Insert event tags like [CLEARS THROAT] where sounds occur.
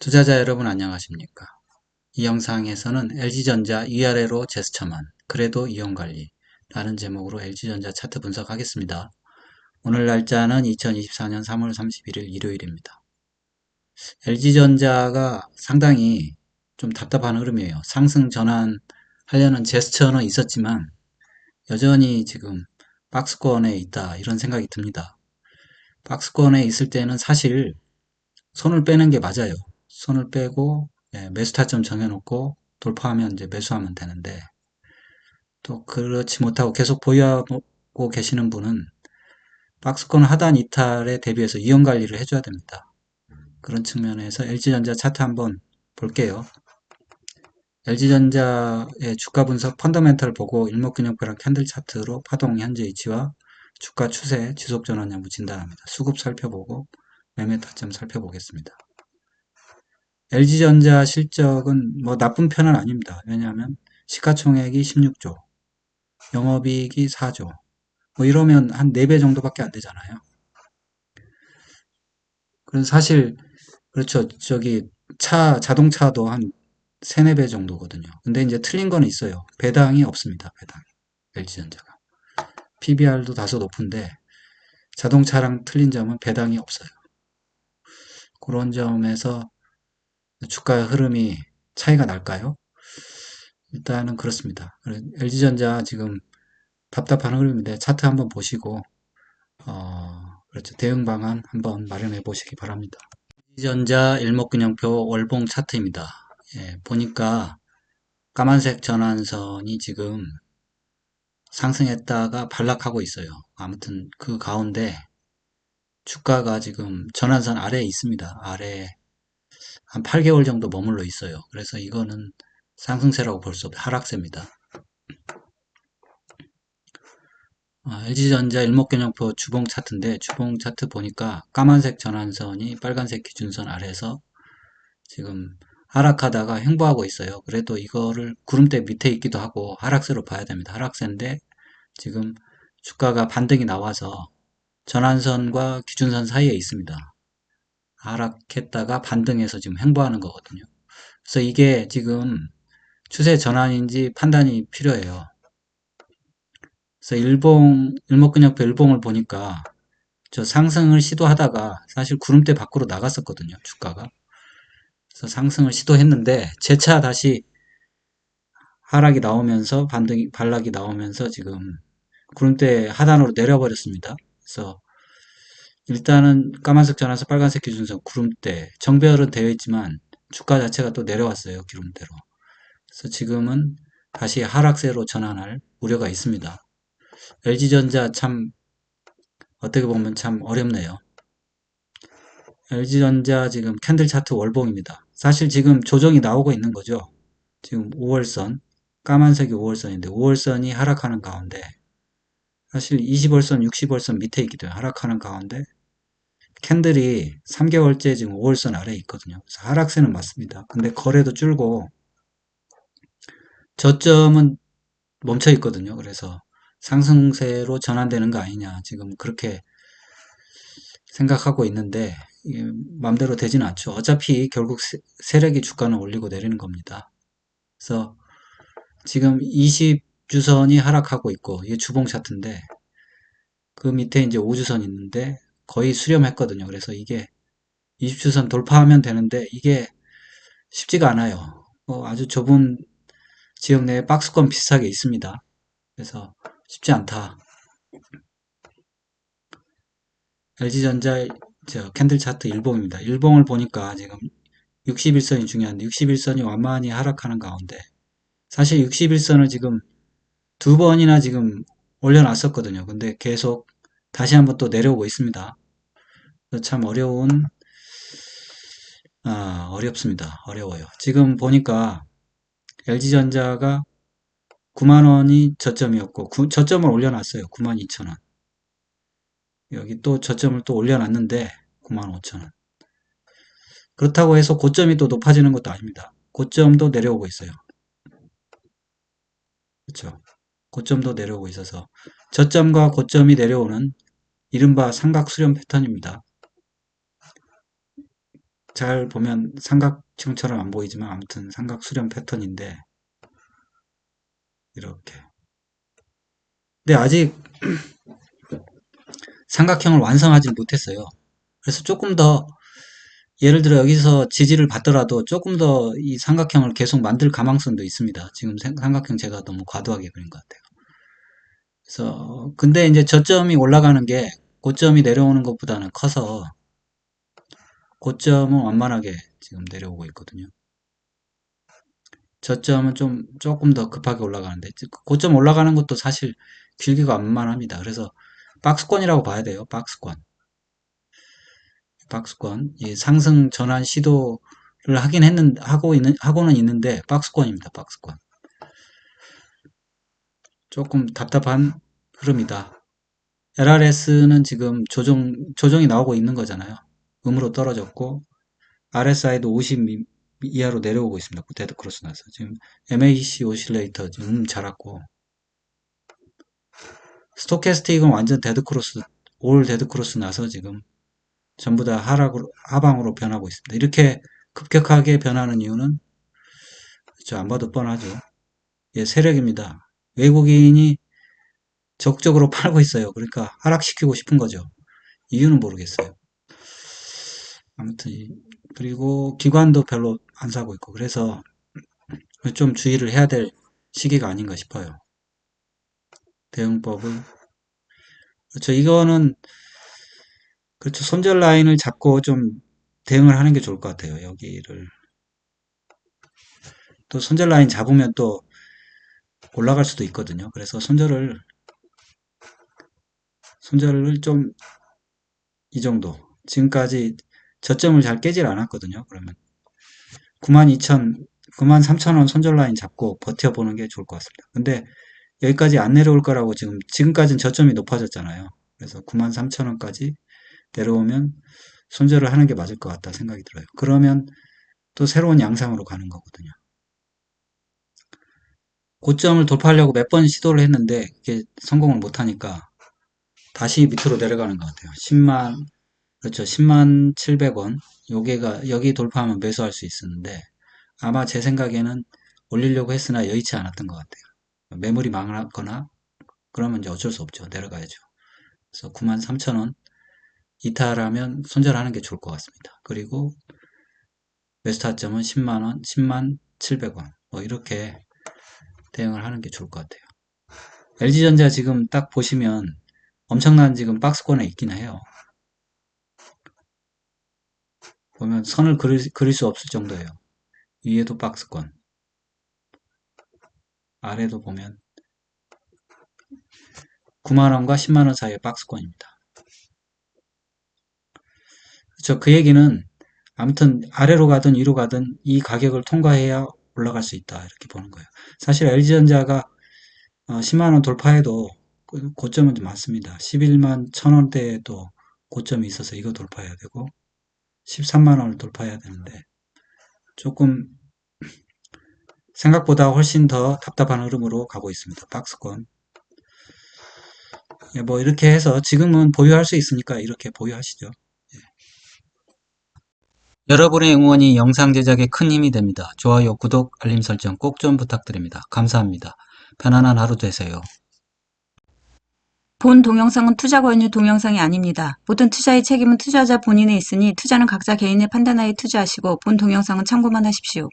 투자자 여러분 안녕하십니까? 이 영상에서는 LG전자 위아래로 제스처만 그래도 이용관리 라는 제목으로 LG전자 차트 분석하겠습니다. 오늘 날짜는 2024년 3월 31일 일요일입니다. LG전자가 상당히 좀 답답한 흐름이에요. 상승 전환 하려는 제스처는 있었지만 여전히 지금 박스권에 있다 이런 생각이 듭니다. 박스권에 있을 때는 사실 손을 빼는 게 맞아요. 손을 빼고 예, 매수 타점 정해놓고 돌파하면 이제 매수하면 되는데 또 그렇지 못하고 계속 보유하고 계시는 분은 박스권 하단 이탈에 대비해서 이용 관리를 해줘야 됩니다. 그런 측면에서 LG전자 차트 한번 볼게요. LG전자의 주가 분석 펀더멘털 보고 일목균형표랑 캔들 차트로 파동 현재 위치와 주가 추세 지속 전환 여부 진단합니다. 수급 살펴보고 매매 타점 살펴보겠습니다. LG전자 실적은 뭐 나쁜 편은 아닙니다. 왜냐하면 시가총액이 16조, 영업이익이 4조. 뭐 이러면 한 4배 정도밖에 안 되잖아요. 그래서 사실 그렇죠. 저기 차 자동차도 한 3, 4배 정도거든요. 근데 이제 틀린 거는 있어요. 배당이 없습니다. 배당. LG전자가. PBR도 다소 높은데 자동차랑 틀린 점은 배당이 없어요. 그런 점에서 주가 흐름이 차이가 날까요? 일단은 그렇습니다. LG전자 지금 답답한 흐름인데 차트 한번 보시고 어, 그렇죠. 대응 방안 한번 마련해 보시기 바랍니다. LG전자 일목균형표 월봉 차트입니다. 예, 보니까 까만색 전환선이 지금 상승했다가 반락하고 있어요. 아무튼 그 가운데 주가가 지금 전환선 아래에 있습니다. 아래 한 8개월 정도 머물러 있어요. 그래서 이거는 상승세라고 볼 수 없고 하락세입니다. 아, LG전자 일목균형표 주봉 차트인데 주봉 차트 보니까 까만색 전환선이 빨간색 기준선 아래에서 지금 하락하다가 횡보하고 있어요. 그래도 이거를 구름대 밑에 있기도 하고 하락세로 봐야 됩니다. 하락세인데 지금 주가가 반등이 나와서 전환선과 기준선 사이에 있습니다. 하락했다가 반등해서 지금 횡보하는 거거든요. 그래서 이게 지금 추세 전환인지 판단이 필요해요. 그래서 일봉, 일목근역표 일봉을 보니까 저 상승을 시도하다가 사실 구름대 밖으로 나갔었거든요. 주가가. 그래서 상승을 시도했는데 재차 다시 하락이 나오면서 반등이, 반락이 나오면서 지금 구름대 하단으로 내려버렸습니다. 그래서 일단은 까만색 전환선 빨간색 기준선 구름대 정배열은 되어 있지만 주가 자체가 또 내려왔어요 기름대로. 그래서 지금은 다시 하락세로 전환할 우려가 있습니다. LG전자 참 어떻게 보면 참 어렵네요. LG전자 지금 캔들 차트 월봉입니다. 사실 지금 조정이 나오고 있는 거죠. 지금 5월선 까만색이 5월선인데 5월선이 하락하는 가운데 사실 20월선, 60월선 밑에 있기도 해요. 하락하는 가운데 캔들이 3개월째 지금 5월선 아래에 있거든요. 그래서 하락세는 맞습니다. 근데 거래도 줄고 저점은 멈춰 있거든요. 그래서 상승세로 전환되는 거 아니냐. 지금 그렇게 생각하고 있는데 마음대로 되지는 않죠. 어차피 결국 세력이 주가는 올리고 내리는 겁니다. 그래서 지금 20주선이 하락하고 있고 이게 주봉 차트인데 그 밑에 이제 5주선 있는데 거의 수렴했거든요. 그래서 이게 20주선 돌파하면 되는데 이게 쉽지가 않아요. 뭐 아주 좁은 지역 내에 박스권 비슷하게 있습니다. 그래서 쉽지 않다. LG전자 저 캔들 차트 일봉입니다. 일봉을 보니까 지금 61선이 중요한데 61선이 완만히 하락하는 가운데 사실 61선을 지금 두 번이나 지금 올려놨었거든요. 근데 계속 다시 한번 또 내려오고 있습니다. 참 어려운 아, 어렵습니다. 어려워요. 지금 보니까 LG전자가 9만원이 저점이었고 구, 저점을 올려놨어요. 9만 2천원 여기 또 저점을 또 올려놨는데 9만 5천원 그렇다고 해서 고점이 또 높아지는 것도 아닙니다. 고점도 내려오고 있어요. 그렇죠. 고점도 내려오고 있어서 저점과 고점이 내려오는 이른바 삼각 수렴 패턴입니다. 잘 보면 삼각형처럼 안 보이지만 아무튼 삼각 수렴 패턴인데 이렇게. 근데 아직 [CLEARS THROAT] 삼각형을 완성하지 못했어요. 그래서 조금 더 예를 들어 여기서 지지를 받더라도 조금 더 이 삼각형을 계속 만들 가망성도 있습니다. 지금 생- 삼각형 제가 너무 과도하게 그린 것 같아요. 그래서 근데 이제 저점이 올라가는 게 고점이 내려오는 것보다는 커서 고점은 완만하게 지금 내려오고 있거든요. 저점은 좀 조금 더 급하게 올라가는데 고점 올라가는 것도 사실 길기가 완만합니다. 그래서 박스권이라고 봐야 돼요. 박스권. 박스권. 이 상승 전환 시도를 하긴 했는 하고 있는 하고는 있는데 박스권입니다. 박스권. 조금 답답한 흐름이다. LRS는 지금 조정 조정이 나오고 있는 거잖아요. 음으로 떨어졌고 RSI도 50 미- 이하로 내려오고 있습니다. 데드 크로스 나서 지금 MAC 오실레이터 음 자랐고 스토캐스틱은 완전 데드 크로스 올 데드 크로스 나서 지금 전부 다 하락으로 하방으로 변하고 있습니다. 이렇게 급격하게 변하는 이유는 그렇죠. 안 봐도 뻔하죠. 예, 세력입니다. 외국인이 적극적으로 [LAUGHS] 팔고 있어요. 그러니까 하락시키고 싶은 거죠. 이유는 모르겠어요. 아무튼 이- 그리고 기관도 별로 안 사고 있고 그래서 좀 주의를 해야 될 시기가 아닌가 싶어요. 대응법을 그렇죠. 이거는 그렇죠. 손절 라인을 잡고 좀 대응을 하는 게 좋을 것 같아요. 여기를 또 손절 라인 잡으면 또 올라갈 수도 있거든요. 그래서 손절을 손절을 좀 이 정도 지금까지 저점을 잘 깨질 않았거든요. 그러면 92,000 93,000원 손절 라인 잡고 버텨보는 게 좋을 것 같습니다. 근데 여기까지 안 내려올 거라고 지금 지금까지는 저점이 높아졌잖아요. 그래서 93,000원까지 내려오면 손절을 하는 게 맞을 것 같다 생각이 들어요. 그러면 또 새로운 양상으로 가는 거거든요. 고점을 돌파하려고 몇 번 시도를 했는데 이게 성공을 못하니까 다시 밑으로 내려가는 것 같아요. 10만 그렇죠. 10만 700원 여기가 여기 돌파하면 매수할 수 있었는데 아마 제 생각에는 올리려고 했으나 여의치 않았던 것 같아요. 매물이 망하거나 그러면 이제 어쩔 수 없죠. 내려가야죠. 그래서 93,000원 이탈하면 손절하는 게 좋을 것 같습니다. 그리고 매수 타점은 10만원, 10만 700원 뭐 이렇게 대응을 하는 게 좋을 것 같아요. LG전자 지금 딱 보시면 엄청난 지금 박스권에 있긴 해요. 보면 선을 그릴, 그릴 수 없을 정도예요. 위에도 박스권. 아래도 보면 9만원과 10만원 사이의 박스권입니다. 그렇죠. 그 얘기는 아무튼 아래로 가든 위로 가든 이 가격을 통과해야 올라갈 수 있다. 이렇게 보는 거예요. 사실 LG전자가 10만원 돌파해도 그 고점은 좀 많습니다. 11만 1000원대에도 고점이 있어서 이거 돌파해야 되고 13만원을 돌파해야 되는데 조금 생각보다 훨씬 더 답답한 흐름으로 가고 있습니다. 박스권. 예, 뭐 이렇게 해서 지금은 보유할 수 있으니까 이렇게 보유하시죠. 예. 여러분의 응원이 영상 제작에 큰 힘이 됩니다. 좋아요, 구독, 알림 설정 꼭 좀 부탁드립니다. 감사합니다. 편안한 하루 되세요. 본 동영상은 투자 권유 동영상이 아닙니다. 모든 투자의 책임은 투자자 본인에 있으니 투자는 각자 개인의 판단하에 투자하시고 본 동영상은 참고만 하십시오.